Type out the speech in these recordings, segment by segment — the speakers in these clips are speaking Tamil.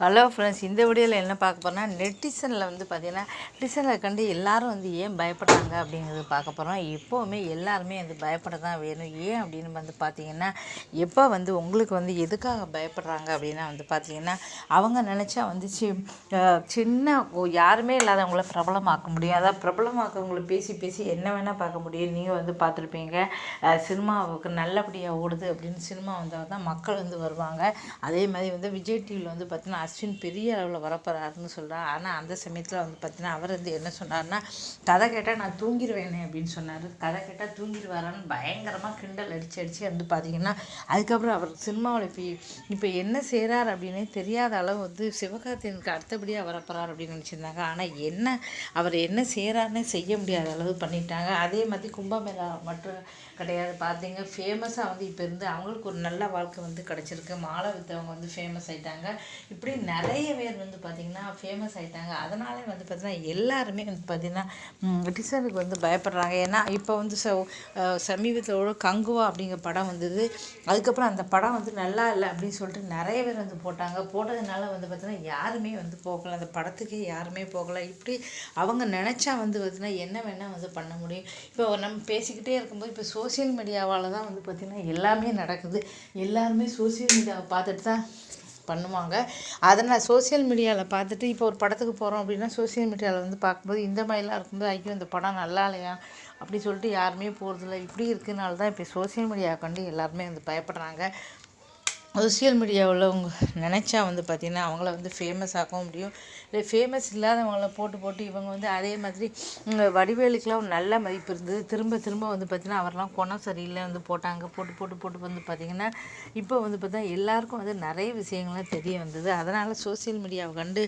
ஹலோ ஃப்ரெண்ட்ஸ் இந்த வீடியோவில் என்ன பார்க்க போகிறோம்னா நெட்டிசனில் வந்து பார்த்திங்கன்னா நெட்டிசனில் கண்டு எல்லாரும் வந்து ஏன் பயப்படுறாங்க அப்படிங்கிறது பார்க்க போகிறோம் எப்போவுமே எல்லாருமே வந்து பயப்பட தான் வேணும். ஏன் அப்படின்னு வந்து பார்த்திங்கன்னா எப்போ வந்து உங்களுக்கு வந்து எதுக்காக பயப்படுறாங்க அப்படின்னா வந்து பார்த்திங்கன்னா அவங்க நினச்சா வந்து சி சின்ன யாருமே இல்லாதவங்கள பிரபலமாக்க முடியும். அதாவது பிரபலமாக்கவங்களை பேசி பேசி என்ன வேணால் பார்க்க முடியும். நீங்கள் வந்து பார்த்துருப்பீங்க சினிமாவுக்கு நல்லபடியாக ஓடுது அப்படின்னு சினிமா வந்தால் தான் மக்கள் வந்து வருவாங்க. அதே மாதிரி வந்து விஜய் டிவியில் வந்து பார்த்திங்கன்னா அஸ்வின் பெரிய அளவில் வரப்போகிறாருன்னு சொல்கிறார் ஆனால் அந்த சமயத்தில் வந்து பார்த்தீங்கன்னா அவர் வந்து என்ன சொன்னார்னா கதை கேட்டால் நான் தூங்கிடுவேனே அப்படின்னு சொன்னார். கதை கேட்டால் தூங்கிடுவாரான்னு பயங்கரமாக கிண்டல் அடித்து அடித்து வந்து பார்த்தீங்கன்னா அதுக்கப்புறம் அவர் சினிமாவில் இப்போ இப்போ என்ன செய்கிறார் அப்படின்னே தெரியாத அளவு வந்து சிவகார்த்திகனுக்கு அடுத்தபடியாக வரப்போகிறார் அப்படின்னு நினச்சிருந்தாங்க. ஆனால் என்ன அவர் என்ன செய்கிறாருன்னே செய்ய முடியாத அளவு பண்ணிட்டாங்க. அதே மாதிரி கும்பமேளா மட்டும் கிடையாது. பார்த்தீங்க ஃபேமஸாக வந்து இப்போ இருந்து அவங்களுக்கு ஒரு நல்ல வாழ்க்கை வந்து கிடச்சிருக்கு. மாலை வித்தவங்க வந்து ஃபேமஸ் ஆகிட்டாங்க இப்படி நிறைய பேர் வந்து பார்த்திங்கன்னா ஃபேமஸ் ஆகிட்டாங்க அதனாலே வந்து பார்த்திங்கன்னா எல்லாருமே வந்து பார்த்திங்கன்னா டிசனுக்கு வந்து பயப்படுறாங்க. ஏன்னா இப்போ வந்து ச சமீபத்தோட கங்குவா அப்படிங்கிற படம் வந்தது. அதுக்கப்புறம் அந்த படம் வந்து நல்லா இல்லை அப்படின்னு சொல்லிட்டு நிறைய பேர் வந்து போட்டாங்க. போட்டதுனால வந்து பார்த்திங்கன்னா யாருமே வந்து போகலை. அந்த படத்துக்கே யாருமே போகலை. இப்படி அவங்க நினச்சா வந்து பார்த்திங்கன்னா என்ன வேணால் வந்து பண்ண முடியும். இப்போ நம்ம பேசிக்கிட்டே இருக்கும்போது இப்போ சோஷியல் மீடியாவால் தான் வந்து பார்த்திங்கன்னா எல்லாமே நடக்குது. எல்லாருமே சோஷியல் மீடியாவை பார்த்துட்டு தான் பண்ணுவாங்க. அதனால் சோஷியல் மீடியாவில் பார்த்துட்டு இப்போ ஒரு படத்துக்கு போகிறோம் அப்படின்னா சோஷியல் மீடியாவில் வந்து பார்க்கும்போது இந்த மாதிரிலாம் இருக்கும்போது ஐயோ இந்த படம் நல்லா இல்லையா? அப்படி சொல்லிட்டு யாருமே போகிறதில்ல இப்படி இருக்கனால தான் இப்போ சோஷியல் மீடியாவை கண்டு எல்லாருமே வந்து பயப்படுறாங்க. சோஷியல் மீடியாவில் உள்ளவங்க நினச்சா வந்து பார்த்திங்கன்னா அவங்கள வந்து ஃபேமஸ் ஆக்கவும் முடியும். இல்லை ஃபேமஸ் இல்லாதவங்கள போட்டு போட்டு இவங்க வந்து அதே மாதிரி வடிவேலுக்கெலாம் நல்ல மதிப்பு இருந்தது. திரும்ப திரும்ப வந்து பார்த்திங்கன்னா அவரெல்லாம் குணம் சரியில்லை வந்து போட்டாங்க. போட்டு போட்டு போட்டு வந்து பார்த்திங்கன்னா இப்போ வந்து பார்த்தா எல்லாருக்கும் வந்து நிறைய விஷயங்கள்லாம் தெரிய வந்தது. அதனால் சோஷியல் மீடியாவை கண்டு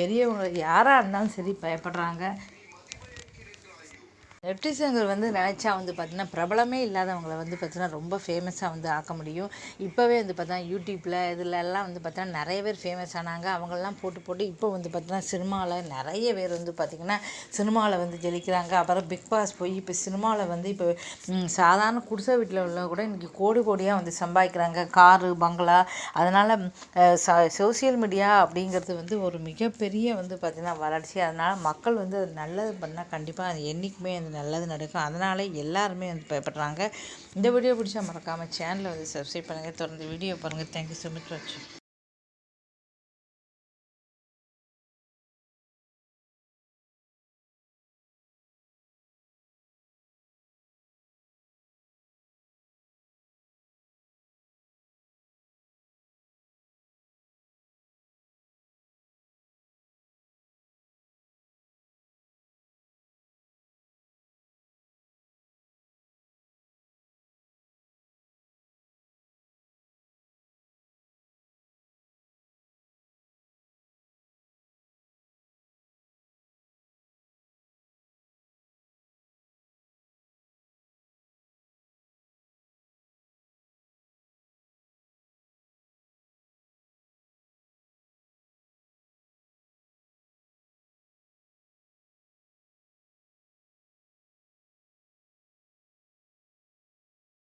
பெரியவங்க யாராக இருந்தாலும் சரி பயப்படுறாங்க. நெட்டிசன்கள் வந்து நினச்சா வந்து பார்த்தீங்கன்னா பிரபலமே இல்லாதவங்கள வந்து பார்த்தீங்கன்னா ரொம்ப ஃபேமஸாக வந்து ஆக்க முடியும். இப்போவே வந்து பார்த்தா யூடியூப்பில் இதில் எல்லாம் வந்து பார்த்தீங்கன்னா நிறைய பேர் ஃபேமஸ் ஆனாங்க. அவங்கெல்லாம் போட்டு போட்டு இப்போ வந்து பார்த்தீங்கன்னா சினிமாவில் நிறைய பேர் வந்து பார்த்திங்கன்னா சினிமாவில் வந்து ஜெயிக்கிறாங்க. அப்புறம் பிக் பாஸ் போய் இப்போ சினிமாவில் வந்து இப்போ சாதாரண குடிசை வீட்டில் உள்ள கூட இன்றைக்கி கோடி கோடியாக வந்து சம்பாதிக்கிறாங்க. காரு பங்களா அதனால் சோசியல் மீடியா அப்படிங்கிறது வந்து ஒரு மிகப்பெரிய வந்து பார்த்திங்கன்னா வளர்ச்சி. அதனால் மக்கள் வந்து அது நல்லது பண்ணால் கண்டிப்பாக அது என்றைக்குமே நல்லது நடக்கும். அதனால் எல்லாருமே வந்து பயப்படுறாங்க. இந்த வீடியோ பிடிச்சா மறக்காமல் சேனலை வந்து சப்ஸ்கிரைப் பண்ணுங்கள் தொடர்ந்து வீடியோ பாருங்கள் தேங்க்யூ ஸோ மச் வாட்சிங்